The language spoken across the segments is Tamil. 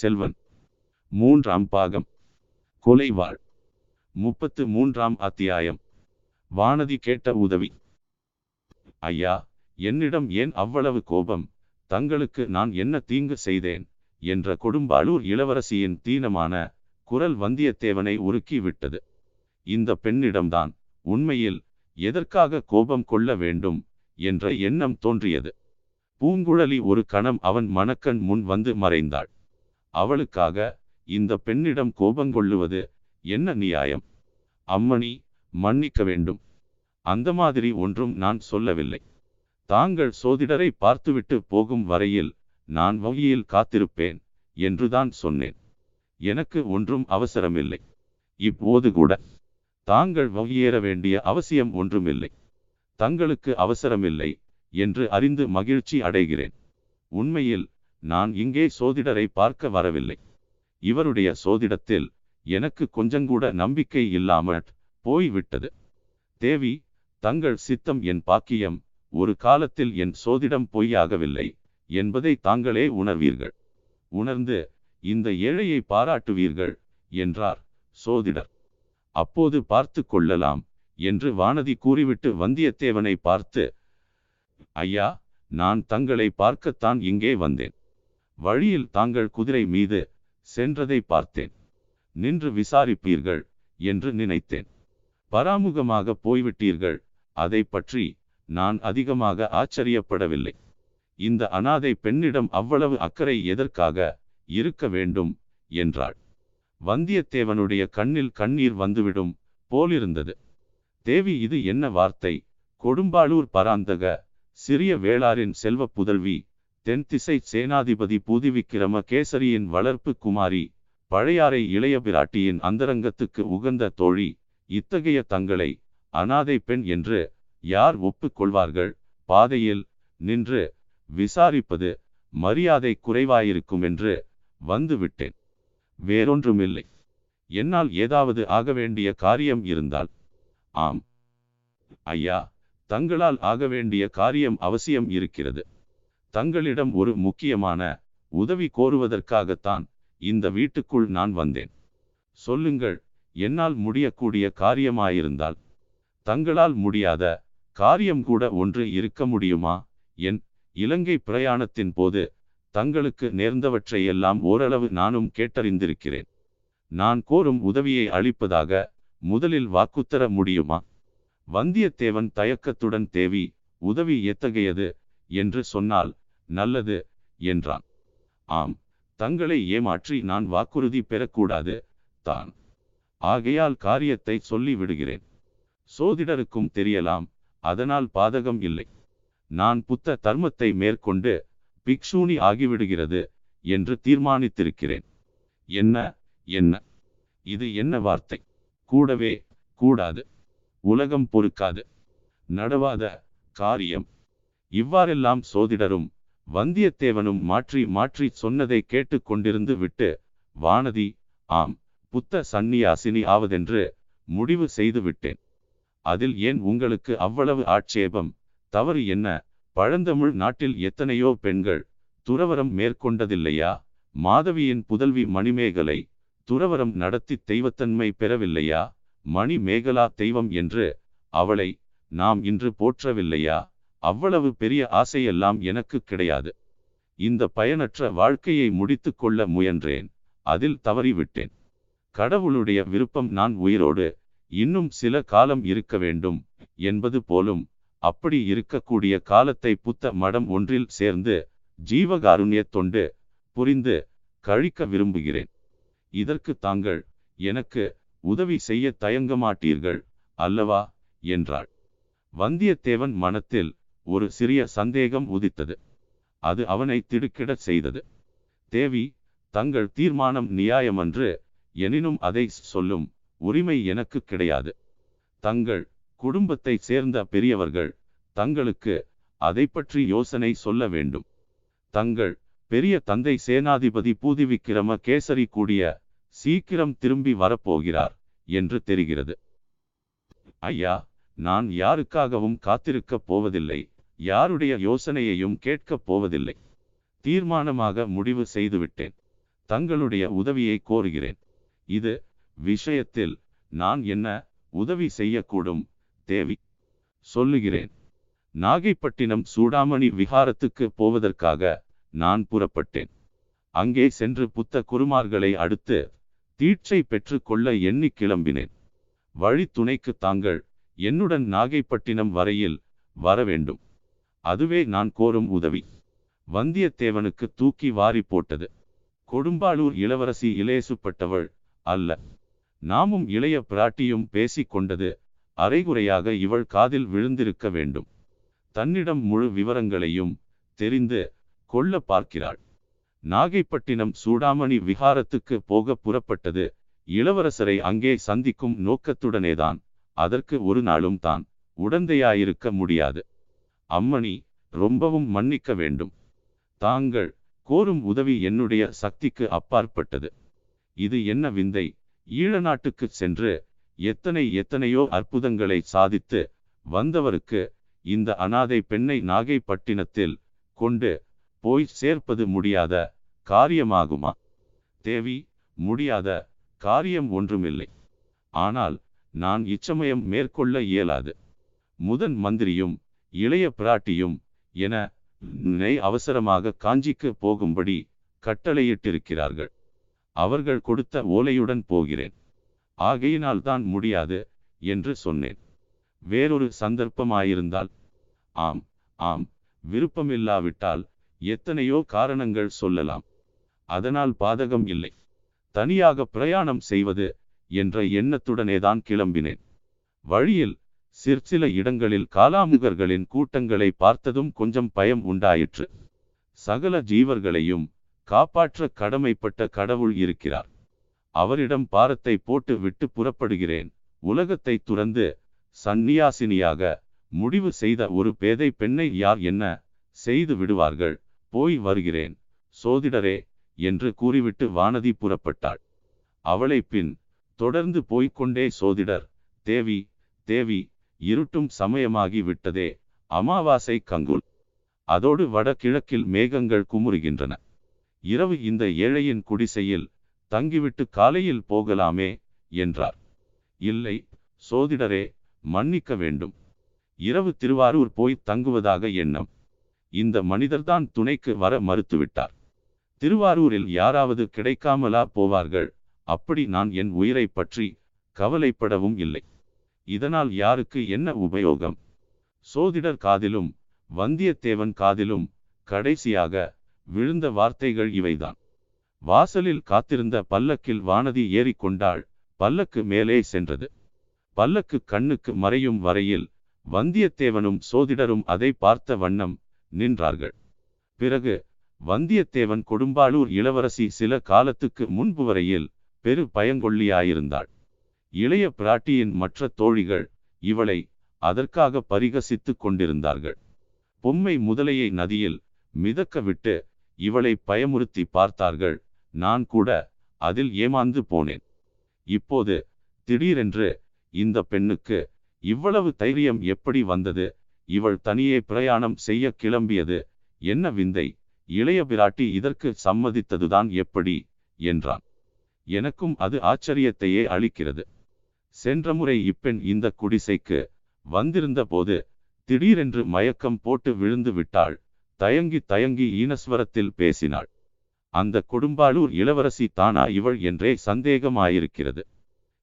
செல்வன். மூன்றாம் பாகம். கொலைவாள். முப்பத்து மூன்றாம் அத்தியாயம். வானதி கேட்ட உதவி. ஐயா என்னிடம் ஏன் அவ்வளவு கோபம்? தங்களுக்கு நான் என்ன தீங்கு செய்தேன்? என்ற கொடும்பாளூர் இளவரசியின் தீனமான குரல் வந்தியத்தேவனை உருக்கி விட்டது இந்த பெண்ணிடம்தான் உண்மையில் எதற்காக கோபம் கொள்ள வேண்டும் என்ற எண்ணம் தோன்றியது. பூங்குழலி ஒரு கணம் அவன் மணக்கண் முன் வந்து மறைந்தாள். அவளுக்காக இந்த பெண்ணிடம் கோபங்கொள்ளுவது என்ன நியாயம்? அம்மணி மன்னிக்க வேண்டும். அந்த மாதிரி ஒன்றும் நான் சொல்லவில்லை. தாங்கள் சோதிடரை பார்த்துவிட்டு போகும் வரையில் நான் வங்கியில் காத்திருப்பேன் என்றுதான் சொன்னேன். எனக்கு ஒன்றும் அவசரமில்லை. இப்போது கூட தாங்கள் வங்கியேற வேண்டிய அவசியம் ஒன்றுமில்லை. தங்களுக்கு அவசரமில்லை என்று அறிந்து மகிழ்ச்சி அடைகிறேன். உண்மையில் நான் இங்கே சோதிடரை பார்க்க வரவில்லை. இவருடைய சோதிடத்தில் எனக்கு கொஞ்சங்கூட நம்பிக்கை இல்லாமல் போய்விட்டது. தேவி தங்கள் சித்தம் என் பாக்கியம் ஒரு காலத்தில் என் சோதிடம் பொய்யாகவில்லை என்பதை தாங்களே உணர்வீர்கள். உணர்ந்து இந்த ஏழையை பாராட்டுவீர்கள் என்றார் சோதிடர். அப்போது பார்த்து கொள்ளலாம் என்று வானதி கூறிவிட்டு வந்தியத்தேவனை பார்த்து ஐயா நான் தங்களை பார்க்கத்தான் இங்கே வந்தேன். வழியில் தாங்கள் குதிரை மீது சென்றதை பார்த்தேன். நின்று விசாரிப்பீர்கள் என்று நினைத்தேன். பராமுகமாக போய்விட்டீர்கள் அதை பற்றி நான் அதிகமாக ஆச்சரியப்படவில்லை. இந்த அனாதை பெண்ணிடம் அவ்வளவு அக்கறை எதற்காக இருக்க வேண்டும்? என்றாள். வந்தியத்தேவனுடைய கண்ணில் கண்ணீர் வந்துவிடும் போலிருந்தது. தேவி இது என்ன வார்த்தை? கொடும்பாளூர் பராந்தக சிறிய வேளாரின் செல்வ புதல்வி தென்திசை சேனாதிபதி பூதிவிக்கிரம கேசரியின் வளர்ப்பு குமாரி பழையாறை இளைய பிராட்டியின் அந்தரங்கத்துக்கு உகந்த தோழி இத்தகைய தங்களை அனாதை பெண் என்று யார் ஒப்புக்கொள்வார்கள்? பாதையில் நின்று விசாரிப்பது மரியாதை குறைவாயிருக்கும் என்று வந்துவிட்டேன். வேறொன்றுமில்லை. என்னால் ஏதாவது ஆக வேண்டிய காரியம் இருந்தால். ஆம். ஐயா தங்களால் ஆக வேண்டிய காரியம் அவசியம் இருக்கிறது. தங்களிடம் ஒரு முக்கியமான உதவி கோருவதற்காகத்தான் இந்த வீட்டுக்குள் நான் வந்தேன். சொல்லுங்கள் என்னால் முடியக்கூடிய காரியமாயிருந்தால். தங்களால் முடியாத காரியம் கூட ஒன்று இருக்க முடியுமா? என் இலங்கை பிரயாணத்தின் போது தங்களுக்கு நேர்ந்தவற்றையெல்லாம் ஓரளவு நானும் கேட்டறிந்திருக்கிறேன். நான் கோரும் உதவியை அளிப்பதாக முதலில் வாக்குத்தர முடியுமா? வந்தியத்தேவன் தயக்கத்துடன் தேவி உதவி எத்தகையது? என்று சொன்னால் நல்லது என்றான். ஆம் தங்களை ஏமாற்றி நான் வாக்குறுதி பெறக்கூடாது தான். ஆகையால் காரியத்தை சொல்லி விடுகிறேன் சோதிடருக்கும் தெரியலாம் அதனால் பாதகம் இல்லை. நான் புத்த தர்மத்தை மேற்கொண்டு பிக்ஷூனி ஆகிவிடுகிறது என்று தீர்மானித்திருக்கிறேன். என்ன என்ன? இது என்ன வார்த்தை? கூடவே கூடாது. உலகம் பொறுக்காது. நடவாத காரியம். இவ்வாறெல்லாம் சோதிடரும் வந்தியத்தேவனும் மாற்றி மாற்றி சொன்னதை கேட்டு கொண்டிருந்து விட்டு வானதி ஆம் புத்த சந்நியாசினி ஆவதென்று முடிவு செய்து விட்டேன். அதில் ஏன் உங்களுக்கு அவ்வளவு ஆட்சேபம்? தவறு என்ன? பழந்தமிழ் நாட்டில் எத்தனையோ பெண்கள் துறவரம் மேற்கொண்டதில்லையா? மாதவியின் புதல்வி மணிமேகலை துறவரம் நடத்தி தெய்வத்தன்மை பெறவில்லையா? மணிமேகலா தெய்வம் என்று அவளை நாம் இன்று போற்றவில்லையா? அவ்வளவு பெரிய ஆசையெல்லாம் எனக்கு கிடையாது. இந்த பயனற்ற வாழ்க்கையை முடித்து கொள்ள முயன்றேன். அதில் தவறிவிட்டேன். கடவுளுடைய விருப்பம் நான் உயிரோடு இன்னும் சில காலம் இருக்க வேண்டும் என்பது போலும் அப்படி இருக்கக்கூடிய காலத்தை புத்த மடம் ஒன்றில் சேர்ந்து ஜீவகாருண்ய தொண்டு புரிந்து கழிக்க விரும்புகிறேன். இதற்கு தாங்கள் எனக்கு உதவி செய்ய தயங்க மாட்டீர்கள் அல்லவா? என்றாள். வந்தியத்தேவன் மனத்தில் ஒரு சிறிய சந்தேகம் உதித்தது. அது அவனை திடுக்கிடச் செய்தது. தேவி தங்கள் தீர்மானம் நியாயமன்று எனினும் அதை சொல்லும் உரிமை எனக்கு கிடையாது. தங்கள் குடும்பத்தை சேர்ந்த பெரியவர்கள் தங்களுக்கு அதை பற்றி யோசனை சொல்ல வேண்டும். தங்கள் பெரிய தந்தை சேனாதிபதி பூதிவிக்கிரம கேசரி கூடிய சீக்கிரம் திரும்பி வரப்போகிறார் என்று தெரிகிறது. ஐயா நான் யாருக்காகவும் காத்திருக்கப் போவதில்லை. யாருடைய யோசனையையும் கேட்கப் போவதில்லை. தீர்மானமாக முடிவு செய்துவிட்டேன். தங்களுடைய உதவியை கோருகிறேன். இது விஷயத்தில் நான் என்ன உதவி செய்யக்கூடும் தேவி? சொல்லுகிறேன். நாகைப்பட்டினம் சூடாமணி விகாரத்துக்கு போவதற்காக நான் புறப்பட்டேன். அங்கே சென்று புத்த குருமார்களை அடுத்து தீட்சை பெற்றுக்கொள்ள எண்ணி கிளம்பினேன். வழி துணைக்கு தாங்கள் என்னுடன் நாகைப்பட்டினம் வரையில் வர வேண்டும். அதுவே நான் கோரும் உதவி. வந்தியத்தேவனுக்கு தூக்கி வாரி போட்டது. கொடும்பாளூர் இளவரசி இலேசுப்பட்டவள் அல்ல. நாமும் இளைய பிராட்டியும் பேசிக் கொண்டது அரைகுறையாக இவள் காதில் விழுந்திருக்க வேண்டும். தன்னிடம் முழு விவரங்களையும் தெரிந்து கொள்ள பார்க்கிறாள். நாகைப்பட்டினம் சூடாமணி விகாரத்துக்கு போக புறப்பட்டது இளவரசரை அங்கே சந்திக்கும் நோக்கத்துடனேதான். அதற்கு ஒரு நாளும் தான் உடந்தையாயிருக்க முடியாது. அம்மணி ரொம்பவும் மன்னிக்க வேண்டும். தாங்கள் கோரும் உதவி என்னுடைய சக்திக்கு அப்பாற்பட்டது. இது என்ன விந்தை? ஈழ நாட்டுக்கு சென்று எத்தனை எத்தனையோ அற்புதங்களை சாதித்து வந்தவருக்கு இந்த அனாதை பெண்ணை நாகைப்பட்டினத்தில் கொண்டு போய் சேர்ப்பது முடியாத காரியமாகுமா? தேவி முடியாத காரியம் ஒன்றுமில்லை. ஆனால் நான் இச்சமயம் மேற்கொள்ள இயலாது. முதன் மந்திரியும் இளைய பிராட்டியும் என நெய் அவசரமாக காஞ்சிக்கு போகும்படி கட்டளையிட்டிருக்கிறார்கள். அவர்கள் கொடுத்த ஓலையுடன் போகிறேன். ஆகையினால் தான் முடியாது என்று சொன்னேன். வேறொரு சந்தர்ப்பமாயிருந்தால் ஆம் ஆம் விருப்பமில்லாவிட்டால் எத்தனையோ காரணங்கள் சொல்லலாம். அதனால் பாதகம் இல்லை. தனியாக பிரயாணம் செய்வது என்ற எண்ணத்துடனேதான் கிளம்பினேன். வழியில் சிற்சில இடங்களில் காலாமுகர்களின் கூட்டங்களை பார்த்ததும் கொஞ்சம் பயம் உண்டாயிற்று. சகல ஜீவர்களையும் காப்பாற்ற கடமைப்பட்ட கடவுள் இருக்கிறார். அவரிடம் பாரத்தை போட்டு விட்டு புறப்படுகிறேன். உலகத்தை துறந்து சந்நியாசினியாக முடிவு செய்த ஒரு பேதை பெண்ணை யார் என்ன செய்து விடுவார்கள்? போய் வருகிறேன். சோதிடரே என்று கூறிவிட்டு வானதி புறப்பட்டாள். அவளை பின் தொடர்ந்து போய்க்கொண்டே சோதிடர் தேவி தேவி இருட்டும் சமயமாகி விட்டதே. அமாவாசை கங்குல். அதோடு வடகிழக்கில் மேகங்கள் குமுறுகின்றன. இரவு இந்த ஏழையின் குடிசையில் தங்கிவிட்டு காலையில் போகலாமே என்றார். இல்லை சோதிடரே மன்னிக்க வேண்டும். இரவு திருவாரூர் போய் தங்குவதாக எண்ணம். இந்த மனிதர்தான் துணைக்கு வர மறுத்துவிட்டார். திருவாரூரில் யாராவது கிடைக்காமலா போவார்கள். அப்படி நான் என் உயிரை பற்றி கவலைப்படவும் இல்லை. இதனால் யாருக்கு என்ன உபயோகம்? சோதிடர் காதிலும் வந்தியத்தேவன் காதிலும் கடைசியாக விழுந்த வார்த்தைகள் இவைதான். வாசலில் காத்திருந்த பல்லக்கில் வானதி ஏறிக்கொண்டாள் பல்லக்கு மேலே சென்றது. பல்லக்கு கண்ணுக்கு மறையும் வரையில் வந்தியத்தேவனும் சோதிடரும் அதை பார்த்த வண்ணம் நின்றார்கள். பிறகு வந்தியத்தேவன் கொடும்பாளூர் இளவரசி சில காலத்துக்கு முன்பு வரையில் பெரு பயங்கொள்ளியாயிருந்தாள். இளைய பிராட்டியின் மற்ற தோழிகள் இவளை அதற்காக பரிகசித்துக் கொண்டிருந்தார்கள். பொம்மை முதலையை நதியில் மிதக்க விட்டு இவளை பயமுறுத்தி பார்த்தார்கள். நான் கூட அதில் ஏமாந்து போனேன். இப்போது திடீரென்று இந்த பெண்ணுக்கு இவ்வளவு தைரியம் எப்படி வந்தது? இவள் தனியே பிரயாணம் செய்ய கிளம்பியது. என்ன விந்தை? இளைய பிராட்டி இதற்கு சம்மதித்ததுதான் எப்படி? என்றான். எனக்கும் அது ஆச்சரியத்தையே அளிக்கிறது. சென்ற முறை இப்பெண் இந்த குடிசைக்கு வந்திருந்த போது திடீரென்று மயக்கம் போட்டு விழுந்து விட்டாள். தயங்கி தயங்கி ஈனஸ்வரத்தில் பேசினாள். அந்த கொடும்பாளூர் இளவரசி தானா இவள் என்றே சந்தேகமாயிருக்கிறது.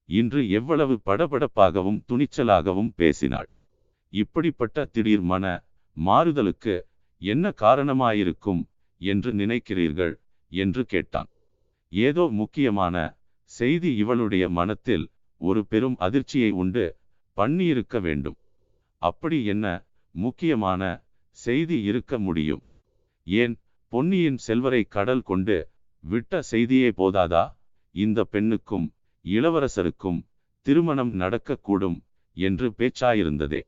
இன்று எவ்வளவு படபடப்பாகவும் துணிச்சலாகவும் பேசினாள். இப்படிப்பட்ட திடீர் மன மாறுதலுக்கு என்ன காரணமாயிருக்கும் என்று நினைக்கிறீர்கள்? என்று கேட்டான். ஏதோ முக்கியமான செய்தி இவளுடைய மனத்தில் ஒரு பெரும் அதிர்ச்சியை உண்டு பண்ணியிருக்க வேண்டும். அப்படி என்ன முக்கியமான செய்தி இருக்க முடியும்? ஏன் பொன்னியின் செல்வரை கடல் கொண்டு விட்ட செய்தியே போதாதா? இந்த பெண்ணுக்கும் இளவரசருக்கும் திருமணம் நடக்கக்கூடும் என்று பேச்சாயிருந்ததே.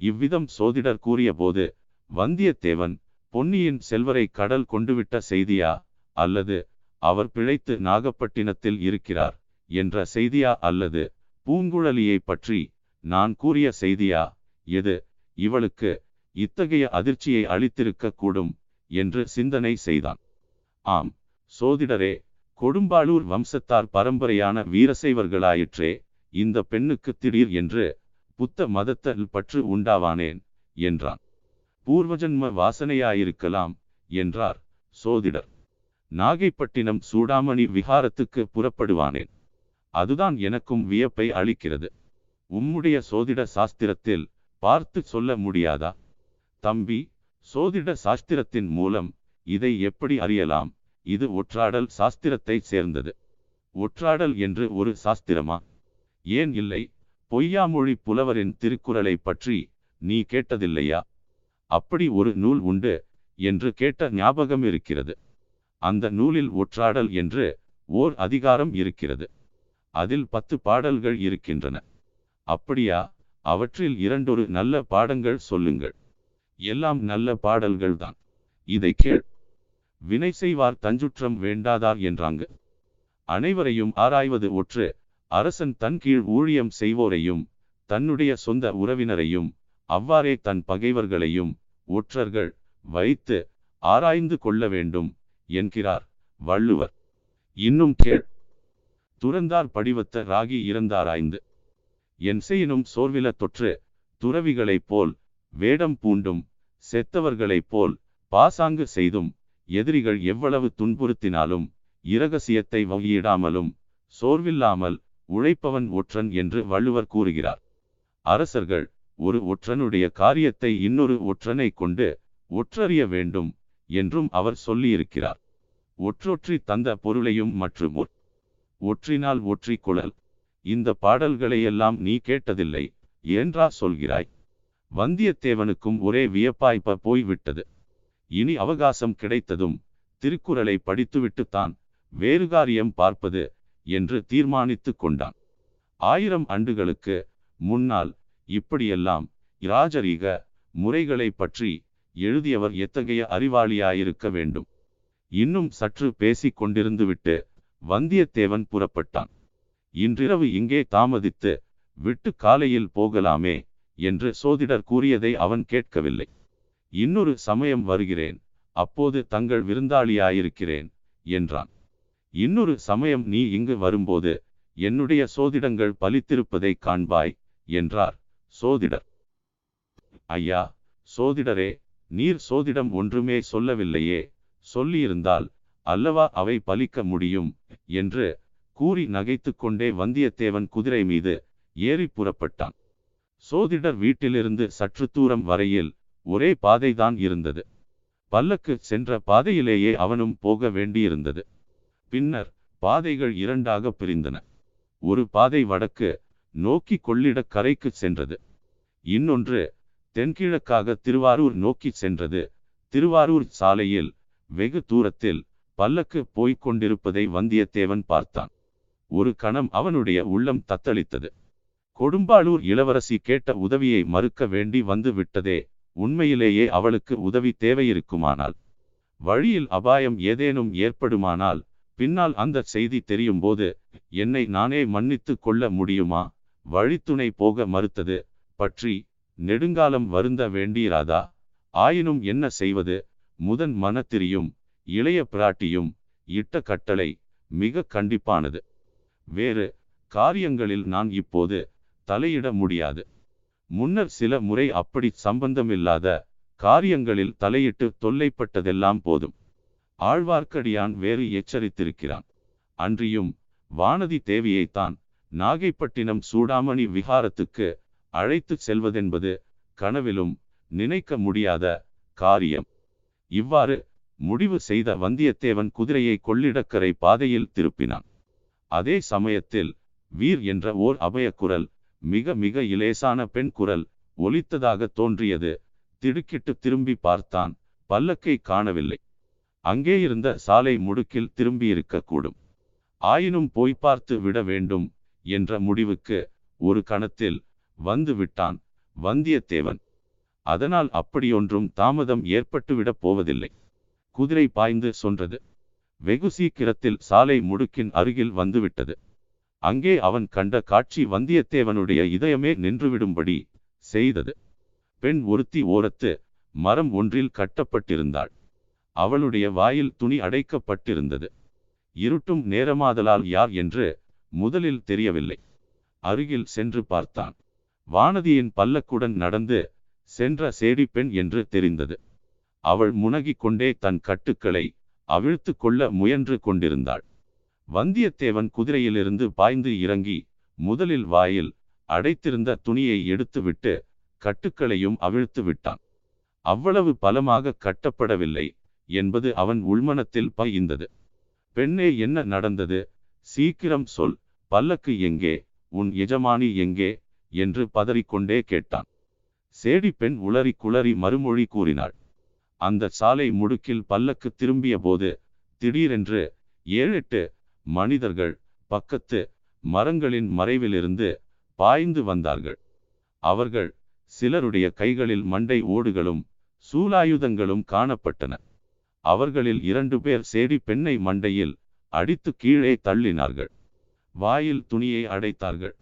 இவ்விதம் சோதிடர் கூறியபோது வந்தியத்தேவன் பொன்னியின் செல்வரை கடல் கொண்டுவிட்ட செய்தியா? அல்லது அவர் பிழைத்து நாகப்பட்டினத்தில் இருக்கிறார்? என்ற செய்தியா அல்லது பூங்குழலியை பற்றி நான் கூறிய செய்தியா? எது? இவளுக்கு இத்தகைய அதிர்ச்சியை அளித்திருக்க கூடும் என்று சிந்தனை செய்தான். ஆம் சோதிடரே கொடும்பாளூர் வம்சத்தார் பரம்பரையான வீரசைவர்களாயிற்றே இந்த பெண்ணுக்கு திடீர் என்று புத்த மதத்தல் பற்று உண்டாவானேன்? என்றான். பூர்வஜன்ம வாசனையாயிருக்கலாம் என்றார் சோதிடர். நாகைப்பட்டினம் சூடாமணி விகாரத்துக்கு புறப்படுவானேன்? அதுதான் எனக்கும் வியப்பை அளிக்கிறது. உம்முடைய சோதிட சாஸ்திரத்தில் பார்த்து சொல்ல முடியாதா? தம்பி சோதிட சாஸ்திரத்தின் மூலம் இதை எப்படி அறியலாம்? இது ஒற்றாடல் சாஸ்திரத்தை சேர்ந்தது. ஒற்றாடல் என்று ஒரு சாஸ்திரமா? ஏன் இல்லை? பொய்யாமொழி புலவரின் திருக்குறளை பற்றி நீ கேட்டதில்லையா? அப்படி ஒரு நூல் உண்டு என்று கேட்ட ஞாபகம் இருக்கிறது. அந்த நூலில் ஒற்றாடல் என்று ஓர் அதிகாரம் இருக்கிறது. அதில் பத்து பாடல்கள் இருக்கின்றன. அப்படியா? அவற்றில் இரண்டொரு நல்ல பாடங்கள் சொல்லுங்கள். எல்லாம் நல்ல பாடல்கள்தான். இதை கேள். வினை செய்வார் தஞ்சுற்றம் வேண்டாதார் என்றாங்க. அனைவரையும் ஆராய்வது ஒற்று. அரசன் தன் கீழ் ஊழியம் செய்வோரையும் தன்னுடைய சொந்த உறவினரையும் அவ்வாறே தன் பகைவர்களையும் ஒற்றர்கள் வைத்து ஆராய்ந்து கொள்ள வேண்டும் என்கிறார் வள்ளுவர். இன்னும் கேள். துறந்தார் படிவத்த ராகி இறந்தாராய்ந்து. என் செய்யினும் சோர்வில தொற்று துறவிகளைப் போல் வேடம் பூண்டும் செத்தவர்களைப் போல் பாசாங்கு செய்தும் எதிரிகள் எவ்வளவு துன்புறுத்தினாலும் இரகசியத்தை வகையிடாமலும் சோர்வில்லாமல் உழைப்பவன் ஒற்றன் என்று வள்ளுவர் கூறுகிறார். அரசர்கள் ஒரு ஒற்றனுடைய காரியத்தை இன்னொரு ஒற்றனை கொண்டு ஒற்றறிய வேண்டும் என்றும் அவர் சொல்லியிருக்கிறார். ஒற்றொற்றி தந்த பொருளையும் மற்றும் ஒற்றினால் ஒற்றி குழல் இந்த பாடல்களையெல்லாம் நீ கேட்டதில்லை என்றா சொல்கிறாய்? வந்தியத்தேவனுக்கும் ஒரே வியப்பாய்ப்ப போய்விட்டது. இனி அவகாசம் கிடைத்ததும் திருக்குறளை படித்துவிட்டுத்தான் வேறு காரியம் பார்ப்பது என்று தீர்மானித்து கொண்டான். ஆயிரம் ஆண்டுகளுக்கு முன்னால் இப்படியெல்லாம் இராஜரீக முறைகளை பற்றி எழுதியவர் எத்தகைய அறிவாளியாயிருக்க வேண்டும்? இன்னும் சற்று பேசிக் கொண்டிருந்துவிட்டு வந்தியத்தேவன் புறப்பட்டான். இன்றிரவு இங்கே தாமதித்து விட்டு காலையில் போகலாமே என்று சோதிடர் கூறியதை அவன் கேட்கவில்லை. இன்னொரு சமயம் வருகிறேன் அப்போது தங்கள் விருந்தாளியாயிருக்கிறேன் என்றான். இன்னொரு சமயம் நீ இங்கு வரும்போது என்னுடைய சோதிடங்கள் பலித்திருப்பதை காண்பாய் என்றார் சோதிடர். ஐயா சோதிடரே நீர் சோதிடம் ஒன்றுமே சொல்லவில்லையே சொல்லியிருந்தால் அல்லவா அவை பலிக்க முடியும்? என்று கூறி நகைத்து கொண்டே வந்தியத்தேவன் குதிரை மீது ஏறி புறப்பட்டான். சோதிடர் வீட்டிலிருந்து சற்று தூரம் வரையில் ஒரே பாதைதான் இருந்தது. பல்லக்கு சென்ற பாதையிலேயே அவனும் போக வேண்டியிருந்தது. பின்னர் பாதைகள் இரண்டாக பிரிந்தன. ஒரு பாதை வடக்கு நோக்கி கொள்ளிடக் கரைக்கு சென்றது. இன்னொன்று தென்கிழக்காக திருவாரூர் நோக்கி சென்றது. திருவாரூர் சாலையில் வெகு தூரத்தில் பல்லக்கு போய்க் கொண்டிருப்பதை வந்தியத்தேவன் பார்த்தான். ஒரு கணம் அவனுடைய உள்ளம் தத்தளித்தது. கொடும்பாளூர் இளவரசி கேட்ட உதவியை மறுக்க வேண்டி வந்து விட்டதே உண்மையிலேயே அவளுக்கு உதவி தேவையிருக்குமானால்? வழியில் அபாயம் ஏதேனும் ஏற்படுமானால் பின்னால் அந்த செய்தி தெரியும் போது என்னை நானே மன்னித்து கொள்ள முடியுமா? வழித்துணை போக மறுத்தது பற்றி நெடுங்காலம் வருந்த வேண்டியிராதா? ஆயினும் என்ன செய்வது? முதன் மனத்திரியும் இளைய பிராட்டியும் இட்ட கட்டளை மிக கண்டிப்பானது. வேறு காரியங்களில் நான் இப்போது தலையிட முடியாது. முன்னர் சில முறை அப்படி சம்பந்தமில்லாத காரியங்களில் தலையிட்டு தொல்லைப்பட்டதெல்லாம் போதும். ஆழ்வார்க்கடியான் வேறு எச்சரித்திருக்கிறான். அன்றியும் வானதி தேவியைத்தான் நாகைப்பட்டினம் சூடாமணி விகாரத்துக்கு அழைத்து செல்வதென்பது கனவிலும் நினைக்க முடியாத காரியம். இவ்வாறு முடிவு செய்த வந்தியத்தேவன் குதிரையை கொள்ளிடக்கரை பாதையில் திருப்பினான். அதே சமயத்தில் வீர் என்ற ஓர் அபயக்குரல் மிக மிக இலேசான பெண் குரல் ஒலித்ததாக தோன்றியது. திடுக்கிட்டு திரும்பி பார்த்தான். பல்லக்கை காணவில்லை. அங்கே இருந்த சாலை முடுக்கில் திரும்பியிருக்கக்கூடும். ஆயினும் போய் பார்த்து விட வேண்டும் என்ற முடிவுக்கு ஒரு கணத்தில் வந்து விட்டான் வந்தியத்தேவன். அதனால் அப்படியொன்றும் தாமதம் ஏற்பட்டுவிடப் போவதில்லை. குதிரை பாய்ந்து சொன்றது. வெகு சீக்கிரத்தில் சாலை முடுக்கின் அருகில் வந்துவிட்டது. அங்கே அவன் கண்ட காட்சி வந்தியத்தேவனுடைய இதயமே நின்றுவிடும்படி செய்தது. பெண் ஒருத்தி ஓரத்து மரம் ஒன்றில் கட்டப்பட்டிருந்தாள். அவளுடைய வாயில் துணி அடைக்கப்பட்டிருந்தது. இருட்டும் நேரமாதலால் யார் என்று முதலில் தெரியவில்லை. அருகில் சென்று பார்த்தான். வானதியின் பல்லக்குடன் நடந்து சென்ற சேடி பெண் என்று தெரிந்தது. அவள் முனகிக் கொண்டே தன் கட்டுக்களை அவிழ்த்து கொள்ள முயன்று கொண்டிருந்தாள். வந்தியத்தேவன் குதிரையிலிருந்து பாய்ந்து இறங்கி முதலில் வாயில் அடைத்திருந்த துணியை எடுத்துவிட்டு கட்டுக்களையும் அவிழ்த்து விட்டான். அவ்வளவு பலமாக கட்டப்படவில்லை என்பது அவன் உள்மனத்தில் பயிந்தது பெண்ணே என்ன நடந்தது? சீக்கிரம் சொல். பல்லக்கு எங்கே? உன் எஜமானி எங்கே? என்று பதறிக்கொண்டே கேட்டான். சேடி பெண் உளறி குளறி மறுமொழி கூறினாள். அந்த சாலை முடுக்கில் பல்லக்கு திரும்பிய போது திடீரென்று ஏழெட்டு மனிதர்கள் பக்கத்து மரங்களின் மறைவிலிருந்து பாய்ந்து வந்தார்கள். அவர்கள் சிலருடைய கைகளில் மண்டை ஓடுகளும் சூலாயுதங்களும் காணப்பட்டன. அவர்களில் இரண்டு பேர் சேடி பெண்ணை மண்டையில் அடித்து கீழே தள்ளினார்கள். வாயில் துணியை அடைத்தார்கள்.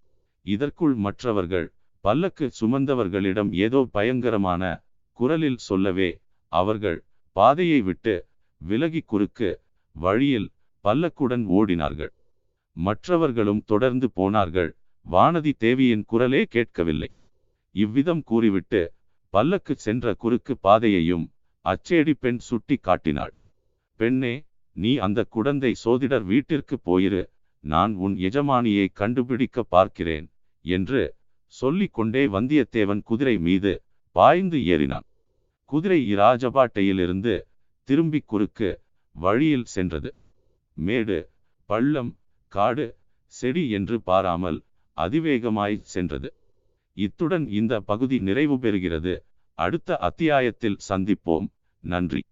இதற்குள் மற்றவர்கள் பல்லக்கு சுமந்தவர்களிடம் ஏதோ பயங்கரமான குரலில் சொல்லவே அவர்கள் பாதையை விட்டு விலகி குறுக்கு வழியில் பல்லக்குடன் ஓடினார்கள். மற்றவர்களும் தொடர்ந்து போனார்கள். வானதி தேவியின் குரலே கேட்கவில்லை. இவ்விதம் கூறிவிட்டு பல்லக்கு சென்ற குறுக்கு பாதையையும் அச்சேடி பெண் சுட்டி காட்டினாள். பெண்ணே நீ அந்த குடந்தை சோதிடர் வீட்டிற்கு போயிரு. நான் உன் எஜமானியை கண்டுபிடிக்க பார்க்கிறேன் என்று சொல்லிக் கொண்டே வந்தியத்தேவன் குதிரை மீது பாய்ந்து ஏறினான். குதிரை இராஜபாட்டையிலிருந்து திரும்பி குறுக்கு வழியில் சென்றது. மேடு பள்ளம் காடு செடி என்று பாராமல் அதிவேகமாய் சென்றது. இத்துடன் இந்த பகுதி நிறைவு பெறுகிறது. அடுத்த அத்தியாயத்தில் சந்திப்போம். நன்றி.